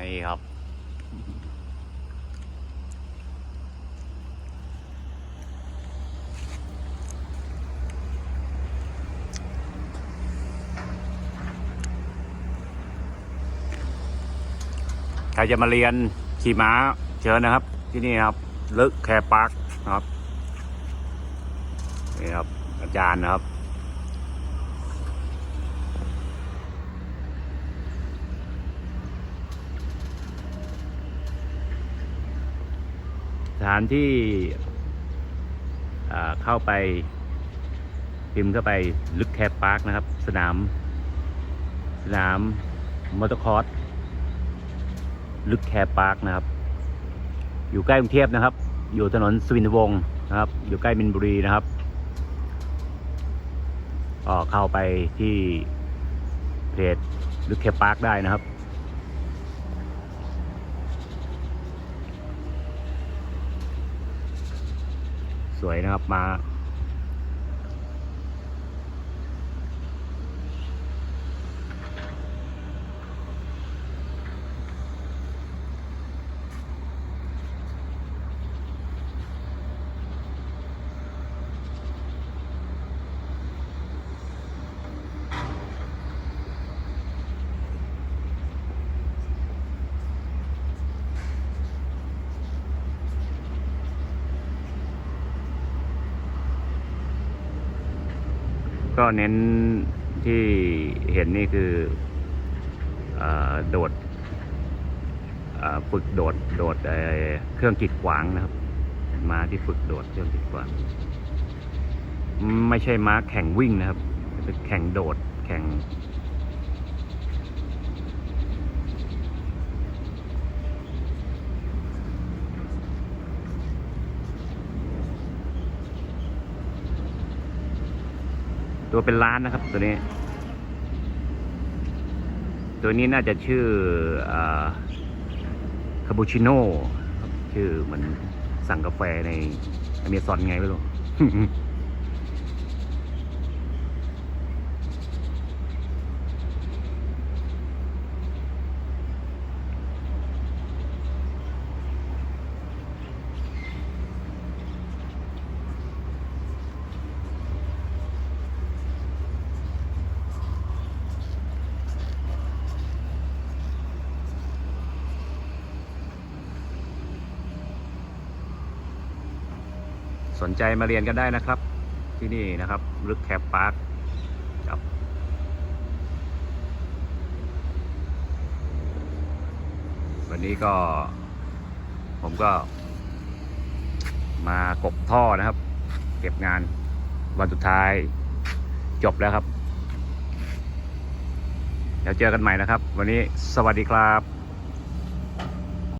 นี่ครับ ใครจะมาเรียนขี่ม้าเชิญนะครับ ที่นี่ครับ ลึกแคร์ปาร์คนะครับ นี่ครับ อาจารย์นะครับ ถานที่เข้าไปพิมพ์เข้าไปลึกแคร์ปาร์คนะครับ สนาม สนามมอเตอร์คอร์สลึกแคร์ปาร์คนะครับ อยู่ใกล้กรุงเทพนะครับ อยู่ถนนสวินทวงศ์นะครับ อยู่ใกล้มินบุรีนะครับก็เข้าไปที่เพจลึกแคร์ปาร์คได้นะครับ สวยนะครับมา ก็เน้นที่เห็นนี่คืออโดดฝึกโดดโดดเครื่องกีดขวางนะครับม้าที่ฝึกโดดเครื่องกีดขวาง ไม่ใช่ม้าแข่งวิ่งนะครับ แข่งโดดแข่ง ตัวเป็นล้านนะครับตัวนี้ ตัวนี้น่าจะชื่อคาบูชิโน่ชื่อเหมือนสั่งกาแฟในอเมซอนไงไม่รู้ สนใจมาเรียนกันได้นะครับ ที่นี่นะครับลึกแคปพาร์คครับวันนี้ก็ ผมก็ มากบท่อนะครับ เก็บงานวันสุดท้าย จบแล้วครับ เดี๋ยวเจอกันใหม่นะครับ วันนี้สวัสดีครับ